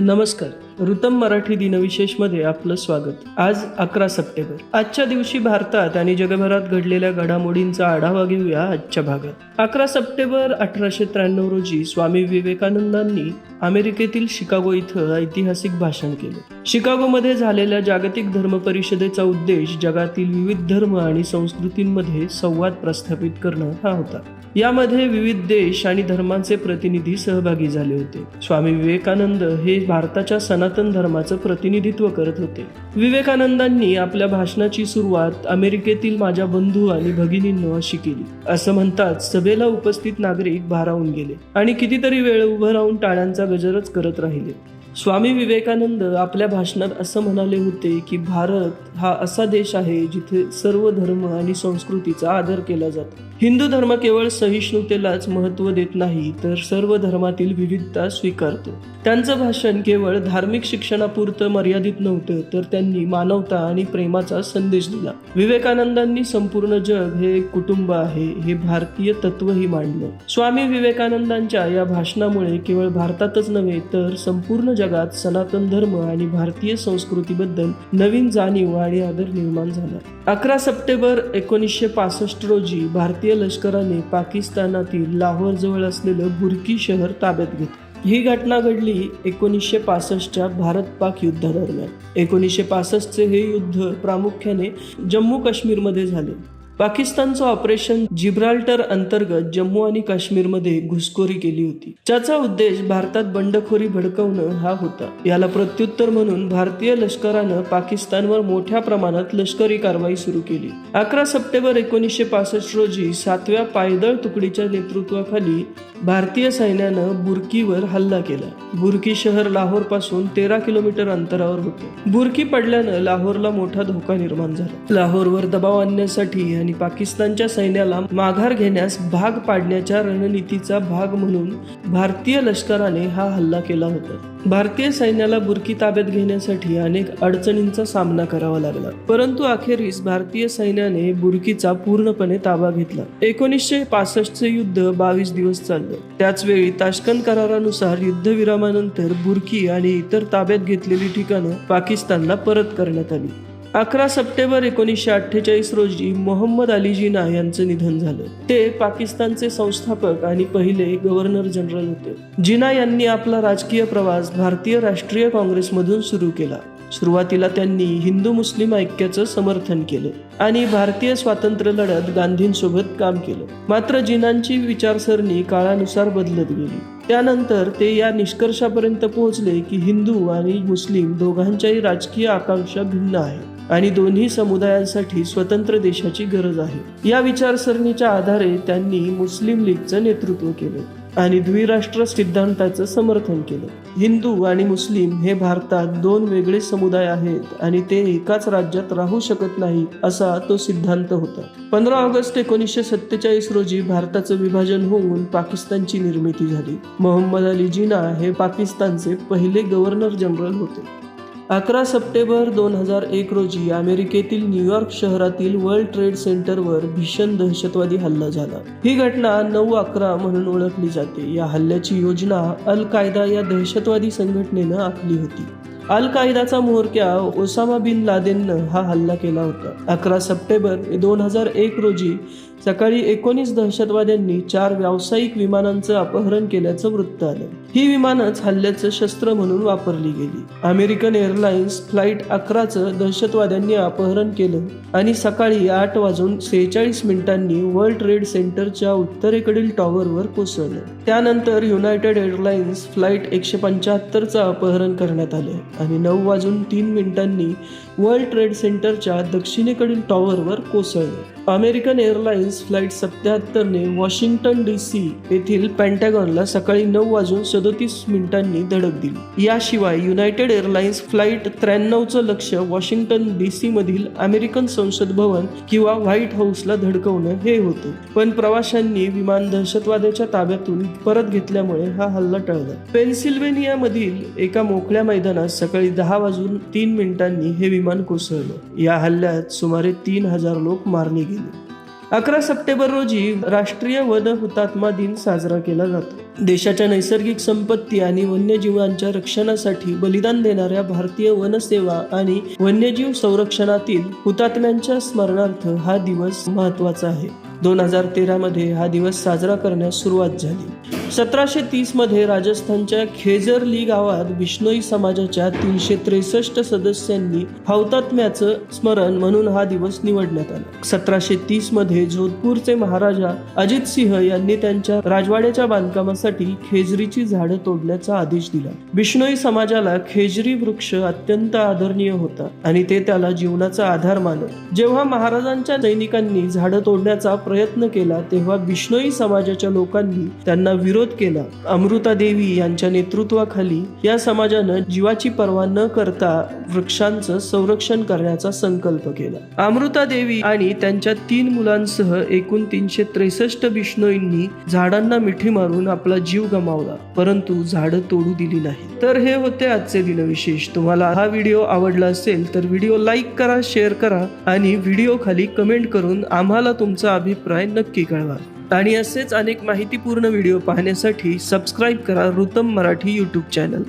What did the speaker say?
नमस्कार. ऋतम मराठी दिनविशेषमध्ये आपलं स्वागत. आज अकरा सप्टेंबर. आजच्या दिवशी भारतात आणि जगभरात घडलेल्या घडामोडींचा आढावा घेऊया आजच्या भागात. अकरा सप्टेंबर अठराशे त्र्याण्णव रोजी स्वामी विवेकानंदांनी अमेरिकेतील शिकागो इथं ऐतिहासिक भाषण केले. शिकागोमध्ये झालेल्या जागतिक धर्म परिषदेचा उद्देश जगातील विविध धर्म आणि संस्कृतींमध्ये संवाद प्रस्थापित करणं हा होता. यामध्ये विविध देश आणि धर्मांचे प्रतिनिधी सहभागी झाले होते. स्वामी विवेकानंद हे भारताच्या सनातन धर्माचं प्रतिनिधित्व करत होते. विवेकानंदांनी आपल्या भाषणाची सुरुवात अमेरिकेतील माझ्या बंधू आणि भगिनींनो अशी केली. असं म्हणतात सभेला उपस्थित नागरिक भारावून गेले आणि कितीतरी वेळ उभं राहून टाळ्यांचा गजरच करत राहिले. स्वामी विवेकानंद आपल्या भाषणात असं म्हणाले होते की भारत हा असा देश आहे जिथे सर्व धर्म आणि संस्कृतीचा आदर केला जातो. हिंदू धर्म केवळ सहिष्णुतेलाच महत्त्व देत नाही तर सर्व धर्मातील विविधता स्वीकारतो. त्यांचं भाषण केवळ धार्मिक शिक्षणापुरतं मर्यादित नव्हतं तर त्यांनी मानवता आणि प्रेमाचा संदेश दिला. विवेकानंदांनी संपूर्ण जग हे एक कुटुंब आहे हे भारतीय तत्वही मांडलं. स्वामी विवेकानंदांच्या या भाषणामुळे केवळ भारतातच नव्हे तर संपूर्ण जगात सनातन धर्म आणि भारतीय संस्कृतीबद्दल नवीन जाणीव आणि आदर निर्माण झाला. अकरा सप्टेंबर एकोणीसशे पासष्ट रोजी भारतीय लष्कराने पाकिस्तानातील लाहोर जवळ असलेलं बुरकी शहर ताब्यात घेतलं. ही घटना घडली एकोणीसशे पासष्टच्या भारत पाक युद्धादरम्यान. एकोणीसशे पासष्टचे हे युद्ध प्रामुख्याने जम्मू काश्मीरमध्ये झाले. पाकिस्तानचं ऑपरेशन जिब्राल्टर अंतर्गत जम्मू आणि काश्मीरमध्ये घुसखोरी केली होती. ज्याचा उद्देश भारतात बंडखोरी भडकवणं हा होता. याला प्रत्युत्तर म्हणून भारतीय लष्करानं पाकिस्तानवर मोठ्या प्रमाणात लष्करी कारवाई सुरू केली. अकरा सप्टेंबर एकोणीसशे पासष्ट रोजी सातव्या पायदळ तुकडीच्या नेतृत्वाखाली भारतीय सैन्यानं बुरकीवर हल्ला केला. बुरकी शहर लाहोरपासून तेरा किलोमीटर अंतरावर होते. बुरकी पडल्यानं लाहोरला मोठा धोका निर्माण झाला. लाहोरवर दबाव आणण्यासाठी आणि पाकिस्तानच्या सैन्याला माघार घेण्यास भाग पाडण्याच्या रणनीतीचा भाग म्हणून भारतीय लष्कराने हा हल्ला केला होता. भारतीय सैन्याला बुरकी ताब्यात घेण्यासाठी अनेक अडचणींचा सामना करावा लागला. परंतु अखेरीस भारतीय सैन्याने बुरकीचा पूर्णपणे ताबा घेतला. एकोणीसशे पासष्टचे युद्ध बावीस दिवस चाललं. त्याच वेळी ताशकंद करारानुसार युद्धविरामानंतर बुरकी आणि इतर ताब्यात घेतलेली ठिकाणं पाकिस्तानला परत करण्यात आली. अकरा सप्टेंबर एकोणीसशे अठ्ठेचाळीस रोजी मोहम्मद अली जिना यांचं निधन झालं. ते पाकिस्तानचे संस्थापक आणि पहिले गव्हर्नर जनरल होते. जिना यांनी आपला राजकीय प्रवास भारतीय राष्ट्रीय काँग्रेसमधून सुरू केला. सुरुवातीला त्यांनी हिंदू मुस्लिम ऐक्याचं समर्थन केलं आणि भारतीय स्वातंत्र्य लढ्यात गांधींसोबत काम केलं. मात्र जिनांची विचारसरणी काळानुसार बदलत गेली. त्यानंतर ते या निष्कर्षापर्यंत पोहोचले की हिंदू आणि मुस्लिम दोघांच्याही राजकीय आकांक्षा भिन्न आहेत आणि दोन्ही समुदायांसाठी स्वतंत्र देशाची गरज आहे. या विचारसरणीच्या आधारे त्यांनी मुस्लिम लीगचं नेतृत्व केलं आणि द्विराष्ट्र सिद्धांताचं समर्थन केलं. हिंदू आणि मुस्लिम हे भारतात दोन वेगळे समुदाय आहेत आणि ते एकाच राज्यात राहू शकत नाही असा तो सिद्धांत होता. पंधरा ऑगस्ट एकोणीसशे सत्तेचाळीस रोजी भारताचं विभाजन होऊन पाकिस्तानची निर्मिती झाली. मोहम्मद अली जिना हे पाकिस्तानचे पहिले गव्हर्नर जनरल होते. अकरा सप्टेंबर दोन हजार एक रोजी अमेरिकेतील न्यूयॉर्क शहरातील वर्ल्ड ट्रेड सेंटरवर भीषण दहशतवादी हल्ला झाला. ही घटना नऊ अकरा म्हणून ओळखली जाते. या हल्ल्याची योजना अल कायदा या दहशतवादी संघटनेनं आखली होती. अल कायदाचा म्होरक्या ओसामा बिन लादेननं हा हल्ला केला होता. अकरा सप्टेंबर दोन हजार एक रोजी सकाळी एकोणीस दहशतवाद्यांनी चार व्यावसायिक विमानांचं अपहरण केल्याचं वृत्त आलं. ही विमानच हल्ल्याचं शस्त्र म्हणून वापरली गेली. अमेरिकन एअरलाइन्स फ्लाईट अकराचं दहशतवाद्यांनी अपहरण केलं आणि सकाळी आठ वाजून सेहेचाळीस मिनिटांनी वर्ल्ड ट्रेड सेंटरच्या उत्तरेकडील टॉवरवर कोसळलं. त्यानंतर युनायटेड एअरलाइन्स फ्लाईट एकशे पंच्याहत्तरचं अपहरण करण्यात आलं आणि नऊ वाजून तीन मिनिटांनी वर्ल्ड ट्रेड सेंटरच्या दक्षिणेकडील टॉवरवर कोसळलं. अमेरिकन एअरलाइन्स फ्लाईट सत्याहत्तरने वॉशिंग्टन डी सी येथील पॅन्टॅगॉनला सकाळी नऊ वाजून सदोतीस मिनिटांनी धडक दिली. याशिवाय युनायटेड एअरलाइन्स फ्लाईट त्र्याण्णवचं लक्ष वॉशिंग्टन डी सी मधील अमेरिकन संसद भवन किंवा व्हाईट हाऊसला धडकवणं हे होतं. पण प्रवाशांनी विमान दहशतवाद्याच्या ताब्यातून परत घेतल्यामुळे हा हल्ला टळला. पेन्सिल्वेनियामधील एका मोकळ्या मैदानात सकाळी दहा वाजून तीन मिनिटांनी हे विमान कोसळलं. या हल्ल्यात सुमारे तीन हजार लोक मारले गेले. अकरा सप्टेंबर रोजी राष्ट्रीय वन हुतात्मा दिन साजरा केला जातो. देशाच्या नैसर्गिक संपत्ती आणि वन्यजीवांच्या रक्षणासाठी बलिदान देणाऱ्या भारतीय वनसेवा आणि वन्यजीव संरक्षणातील हुतात्म्यांच्या स्मरणार्थ हा दिवस महत्त्वाचा आहे. दोन हजार तेरा मध्ये हा दिवस साजरा करण्यास सुरुवात झाली. सतराशे तीसमध्ये राजस्थानच्या खेजरली गावात बिष्णोई समाजाच्या तीनशे त्रेसष्ट सदस्यांनी हौतात्म्याचं स्मरण म्हणून हा दिवस निवडण्यात आला. सतराशे तीसमध्ये जोधपूरचे महाराजा अजित सिंह यांनी त्यांच्या राजवाड्याच्या बांधकामासाठी खेजरीची झाडं तोडण्याचा आदेश दिला. बिष्णोई समाजाला खेजरी वृक्ष अत्यंत आदरणीय होता आणि ते त्याला जीवनाचा आधार मानत. जेव्हा महाराजांच्या सैनिकांनी झाडं तोडण्याचा प्रयत्न केला तेव्हा बिष्णोई समाजाच्या लोकांनी त्यांना विरोध केला. अमृता देवी यांच्या नेतृत्वाखाली या समाजानं जीवाची पर्वा न करता वृक्षांचं संरक्षण करण्याचा संकल्प केला. अमृता देवी आणि त्यांच्या तीन मुलांसह एकूण तीनशे त्रेसष्ट बिष्णोईंनी झाडांना मिठी मारून आपला जीव गमावला. परंतु झाडं तोडू दिली नाही तर हे होते आजचे दिनविशेष. तुम्हाला हा व्हिडिओ आवडला असेल तर व्हिडिओ लाईक करा शेअर करा आणि व्हिडिओ खाली कमेंट करून आम्हाला तुमचा अभिप्राय नक्की कळवा. आणि असेच अनेक माहितीपूर्ण व्हिडिओ पाहण्यासाठी सबस्क्राईब करा रुतम मराठी यूट्यूब चॅनल